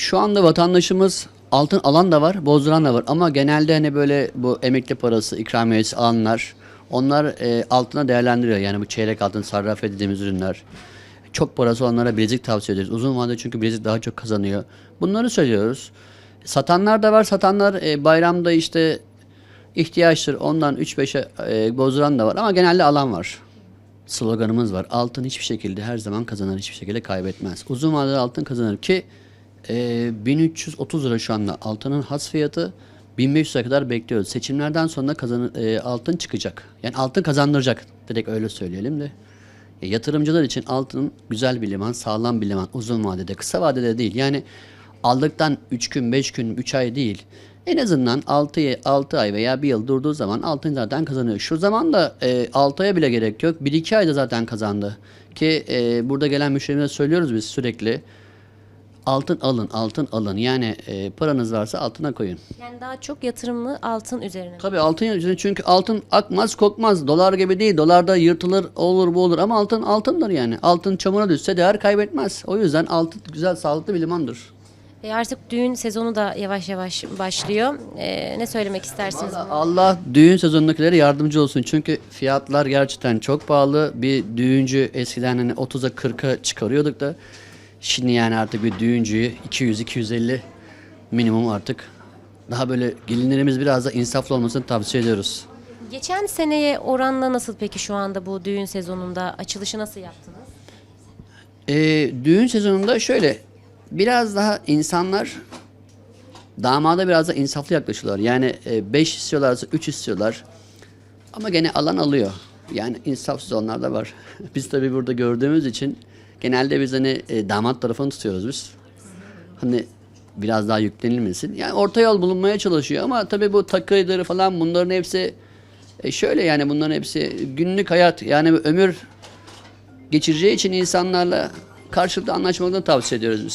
şu anda vatandaşımız altın alan da var, bozduran da var. Ama genelde hani böyle bu emekli parası, ikramiyesi alanlar onlar e, altına değerlendiriyor. Yani bu çeyrek altın sarraf dediğimiz ürünler. Çok parası olanlara bilezik tavsiye ediyoruz. Uzun vadede çünkü bilezik daha çok kazanıyor. Bunları söylüyoruz. Satanlar da var. Satanlar e, bayramda işte ihtiyaçtır. Ondan 3-5'e e, bozduran da var. Ama genelde alan var. Sloganımız var. Altın hiçbir şekilde her zaman kazanır. Hiçbir şekilde kaybetmez. Uzun vadede altın kazanır ki e, 1330 lira şu anda altının has fiyatı 1500'e kadar bekliyoruz. Seçimlerden sonra kazanır, e, altın çıkacak. Yani altın kazandıracak. Direkt öyle söyleyelim de. E, yatırımcılar için altın güzel bir liman, sağlam bir liman uzun vadede, kısa vadede değil. Yani aldıktan 3 gün, 5 gün, 3 ay değil. En azından 6, 6 ay veya 1 yıl durduğu zaman altın zaten kazanıyor. Şu zaman da e, 6 aya bile gerek yok. 1-2 ayda zaten kazandı. Ki e, burada gelen müşterimize söylüyoruz biz sürekli. Altın alın, altın alın. Yani e, paranız varsa altına koyun. Yani daha çok yatırımlı altın üzerine. Tabii altın yüzüne çünkü altın akmaz kokmaz. Dolar gibi değil. Dolarda yırtılır olur bu olur ama altın altındır yani. Altın çamura düşse değer kaybetmez. O yüzden altın güzel sağlıklı bir limandır. E artık düğün sezonu da yavaş yavaş başlıyor. E, ne söylemek istersiniz? Vallahi Allah düğün sezonundakilere yardımcı olsun. Çünkü fiyatlar gerçekten çok pahalı. Bir düğüncü eskiden hani 30'a 40'a çıkarıyorduk da şimdi yani artık bir düğüncüyü 200-250 minimum artık. Daha böyle gelinlerimiz biraz da insaflı olmasını tavsiye ediyoruz. Geçen seneye oranla nasıl peki şu anda bu düğün sezonunda açılışı nasıl yaptınız? Ee, düğün sezonunda şöyle biraz daha insanlar damada biraz da insaflı yaklaşıyorlar. Yani 5 istiyorlarsa 3 istiyorlar. Ama gene alan alıyor. Yani insafsız onlar da var. biz tabii burada gördüğümüz için genelde biz hani e, damat tarafını tutuyoruz biz. Hani biraz daha yüklenilmesin. Yani orta yol bulunmaya çalışıyor ama tabii bu takıdır falan bunların hepsi e, şöyle yani bunların hepsi günlük hayat yani ömür geçireceği için insanlarla karşılıklı anlaşmalarını tavsiye ediyoruz biz.